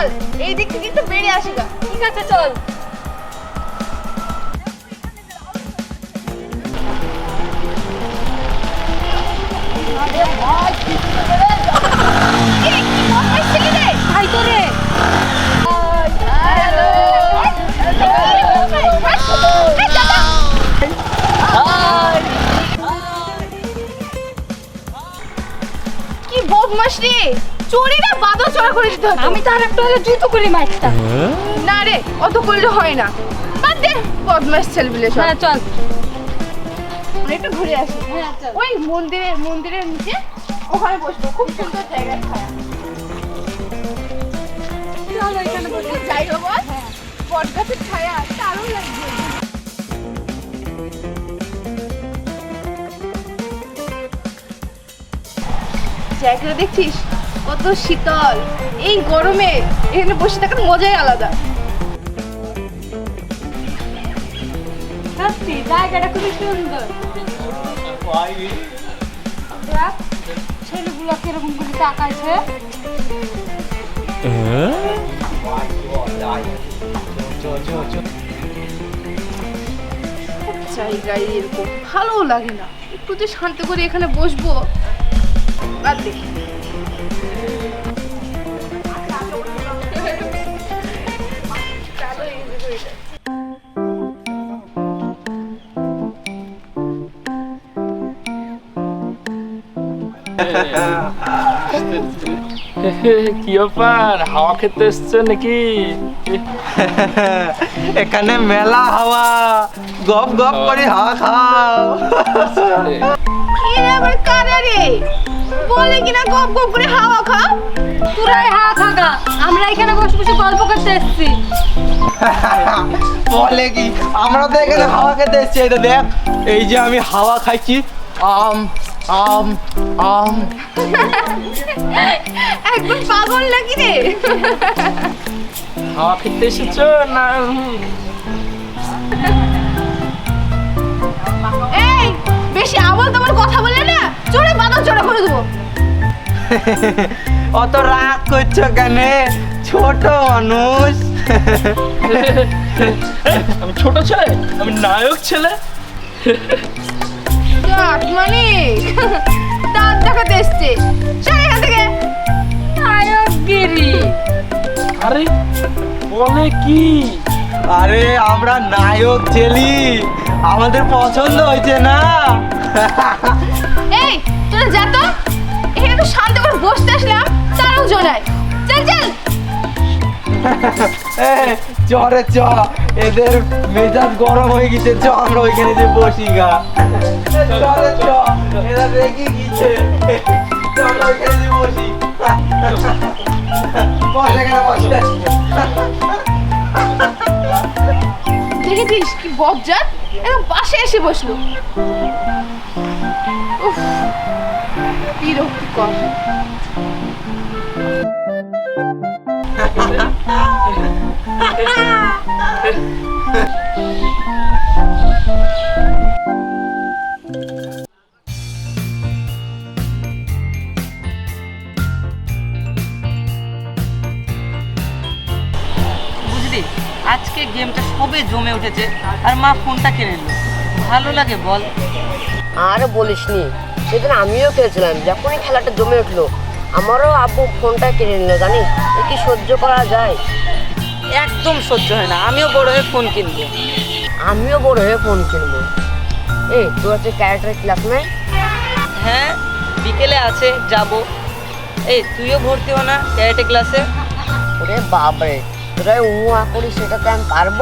চল এই দিক থেকে একটু বেরিয়ে আসি গা। ঠিক আছে চল। ভাই কি করে দিতে আমি তো আর একটু হলে জুতো করে মারতাম। না রে অত করলে হয় না। বাদ দে বদমাস ছেলেগুলো সব। হ্যাঁ চল। একটু ঘুরে আসি। হ্যাঁ চল। ওই মন্দিরের মন্দিরের নিচে ওখানে বসবো। খুব সুন্দর জায়গা। ছায়া চল যাই হোক বট গাছের ছায়া দারুণ লাগবে। জায়গাটা দেখছিস? কত শীতল। এই গরমে এখানে বসে থাকার মজাই আলাদা। খুবই সুন্দর। ছেলেগুলো ভালো লাগে না। একটু যে শান্তি করে এখানে বসবো। আর দেখি। কি ব্যাপার হাওয়া খেতে এসছে নাকি? এখানে মেলা হাওয়া। গপ গপ করে হাওয়া খাও। আবার কারা রে? বলে কিনা গপ গপ করে হাওয়া খা? তোরাই হা খাগা আমরা এখানে বসে বসে গল্প করতে এসেছি। বলে কি? আমরা তো এখানে হাওয়া খেতে এসছি এই তো দেখ। এই যে আমি হাওয়া খাইছি। আম আম আম। একদম পাগল নাকি রে? হাওয়া খেতে এসেছ না? এই বেশি আবল তোমার কথা বলে না চড়ে করে দেবো। অত রাগ করছ কেন? ছোট মানুষ। আমি ছোট ছেলে? আমি নায়ক ছেলে? মানে দাঁত দেখাতে এসছে। চল এখান থেকে। নায়কগিরি। আরে বলে কি? আরে আমরা নায়ক ছেলি। আমাদের পছন্দ হয়েছে না? এই তোরা যা তো। এখানে তো শান্ত করে বসতে আসলাম তারাও জড়ায়। চল চল। চরে চ এদের মেজাজ গরম হয়ে গেছে চ আমরা ওইখানে যে বসি গা। চরে চ এরা রেগে গেছে। আমরা ওইখানে যে বসি। বস এখানে বস। দেখেছিস কি বজ্জাত? একদম পাশে এসে বসল। বুঝলি, আজকে গেমটা সবে জমে উঠেছে, আর মা ফোনটা কিনে নিল। ভালো লাগে বল। আর বলিস নি সেদিন আমিও খেলেছিলাম যখনই খেলাটা জমে উঠল। আমারও আব্বু ফোনটা কিনে নিল জানিস? এ কি সহ্য করা যায়? একদম সহ্য হয় না আমিও বড় হয়ে ফোন কিনবো। আমিও বড় হয়ে ফোন কিনবো। এই তোর হচ্ছে ক্যারেক্টার ক্লাস নাই? হ্যাঁ বিকেলে আছে যাব। এই তুইও ভর্তি হো না ক্যারেটে ক্লাসে? ওরে বাবারে তোরা উ আ করিস সেটাতে আমি পারব?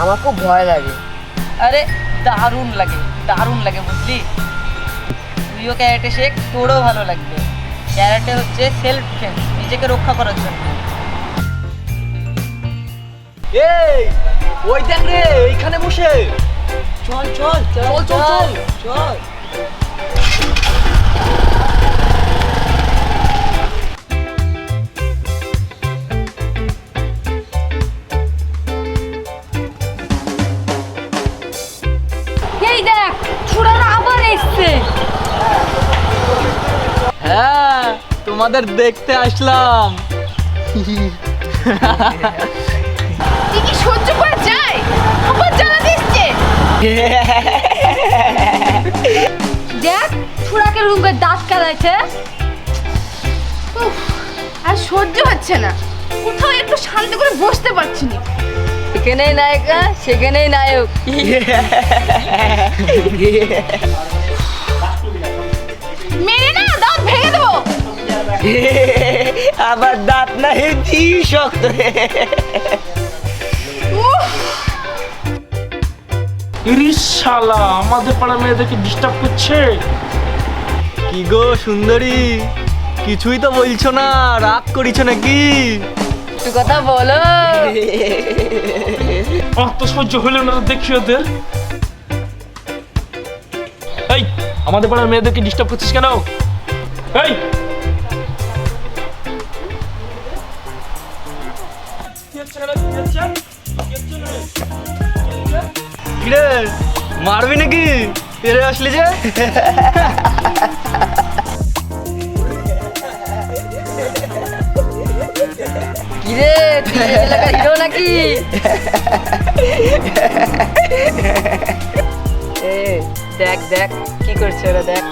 আমার খুব ভয় লাগে। আরে দারুণ লাগে দারুণ লাগে বুঝলি? তুইও ক্যারেটে শেখ, তোরও ভালো লাগবে। ক্যারেটে হচ্ছে সেলফ ডিফেন্স নিজেকে রক্ষা করার জন্য। এই ওই দেখ রে এইখানে বসে। চল চল চল চল চল। তোমাদের দেখতে আসলাম। কি সহ্য করে যায়? আবার জ্বালা দিচ্ছে। দেখ রুম দাঁত কালাইছে। আর সহ্য হচ্ছে না। কোথাও একটু শান্তি করে বসতে পারছি না। এখানেই নায়িকা সেখানেই নায়ক। মেরে না! আবার দাঁত না হেঁচি শক্ত। উফ, শালা আমাদের পাড়া মেয়েদেরকে ডিস্টার্ব করছে। কি গো সুন্দরী? কিছুই তো বলছো না রাগ করিছো নাকি? একটু কথা বলো। অত সহ্য হলো না দেখি ওদের। এই আমাদের পাড়ার মেয়েদেরকে ডিস্টার্ব করছিস কেন? এই কিরে মারবি নাকি? এরে আসলি যে? কিরে এলাকার হিরো নাকি? এ দেখ দেখ কি করছে ওরা দেখ।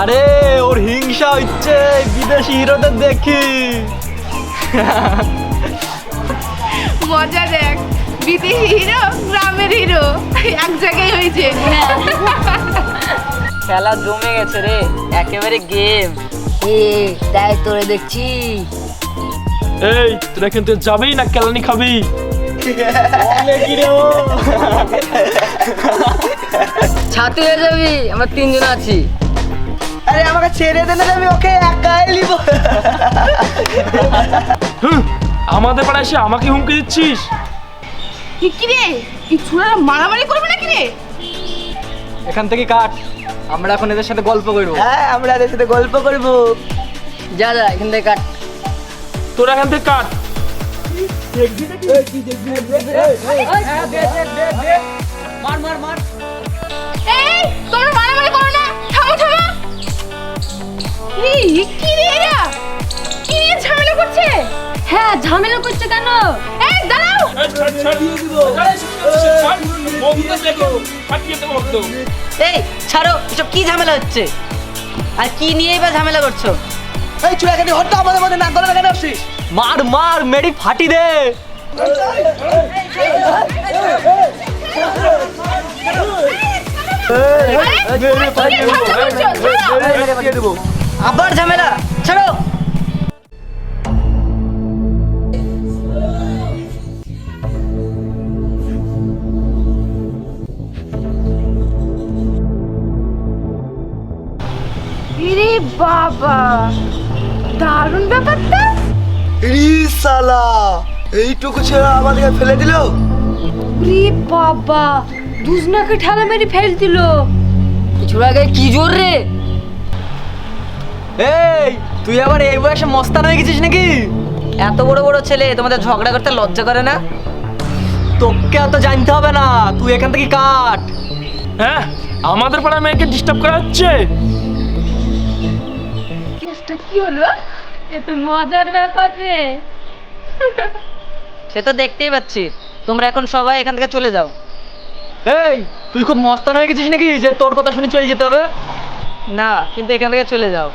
আরে ওর হিংসা হচ্ছে বিদেশি হিরোদের দেখি। মজা দেখ। বিদেশি হিরো গ্রামের হিরো। এক জায়গায় হয়েছে। খেলা জমে গেছে রে একেবারে গেম এ তাই তোরে দেখছি। এই তোরা কিন্তু যাবেই না কেলানি খাবি। ছাতু হয়ে যাবি আমরা তিনজন আছি। আরে আমাকে ছেড়ে দে না আমি ওকে একাই নিব। আমাদের পাড়ায় এসে আমাকে হুমকি দিচ্ছিস? কি কি রে? এই ছুড়ারা মারামারি করবে নাকি রে? এখান থেকে কাট। আমরা এখন এদের সাথে গল্প করব। হ্যাঁ আমরা এদের সাথে গল্প করব। যা যা এখান থেকে কাট। তোরা এখান থেকে কাট। এই তোমরা মারামারি করো না? থামো থামো এই কি রে এরা কি নিয়ে ঝামেলা করছে হ্যাঁ ঝামেলা করছে কেন এই দাঁড়াও এই ছাড়ো এসব কি ঝামেলা হচ্ছে আর কি নিয়েই বা ঝামেলা করছ এই চুড়াখানি হট্টা আমাদের মধ্যে না করে কেন আসছিস মার মার মেডি ফাটি দে আরে নিয়ে করছ ছাড়ো। আবার ঝামেলা ছাড়ো। ইরে বাবা দারুণ ব্যাপারটা। সালা এইটুকু ছেলে আমাদেরকে ফেলে দিল? রে বাবা দুজনাকে ঠেলা মেরে ফেল দিল। ছোড়া গায়ে কি জোর রে? এই তুই আবার এই বয়সে মস্তান হয়ে গেছিস নাকি? এত বড় বড় ছেলে তোমাদের ঝগড়া করতে লজ্জা করে না? তোকে এত জানতে হবে না তুই এখান থেকে কাট। হ্যাঁ আমাদের পাড়ার মেয়েকে ডিস্টার্ব করা হচ্ছে। কেসটা কি হলো? এ তো মজার ব্যাপার রে। সে তো দেখতেই পাচ্ছি। তোমরা এখন সবাই এখান থেকে চলে যাও। এই তুই খুব মস্তান হয়ে গেছিস নাকি? যে তোর কথা শুনে চলে যেতে হবে। না কিন্তু এখান থেকে চলে যাও।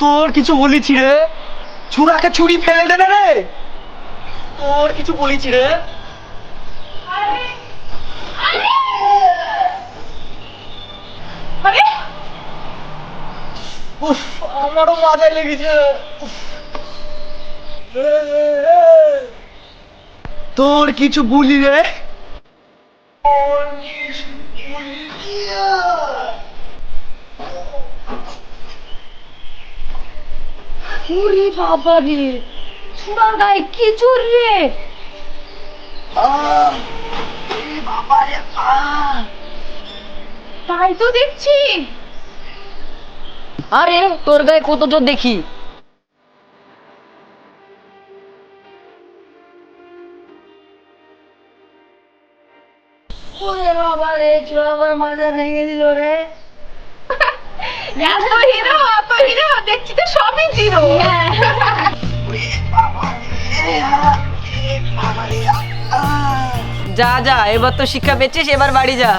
তোর কিছু বলেছি রে। ছুরাকে ছুরি ফেলে দে না রে। তোর কিছু বলেছি রে। উফ, আমারও মজাই লেগেছে। তোর কিছু বলি রে। ওরে বাবা ছুড়ার গায়ে কি জোর রে? তাই তো দেখছি। আরে, তোর গায়ে কত জোর দেখি। ওরে বাবা রে ভেঙে দিল রে। যা যা এবার তো শিক্ষা পেয়েছিস এবার বাড়ি যা।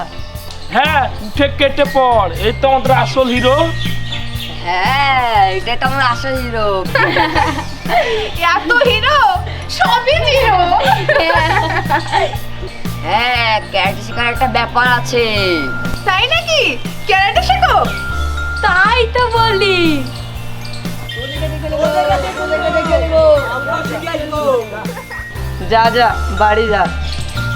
হ্যাঁ উঠে কেটে পড় এই তো আমাদের আসল হিরো। হ্যাঁ এটা তো আমার আসল হিরো। এত হিরো? সবই জিরো হ্যাঁ ক্যারেটে শেখার একটা ব্যাপার আছে। তাই নাকি? ক্যারাটে শেখো? তাই তো বলি। যা যা বাড়ি যা।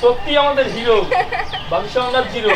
সত্যি আমাদের হিরো বাকি সঙ্গার জিরো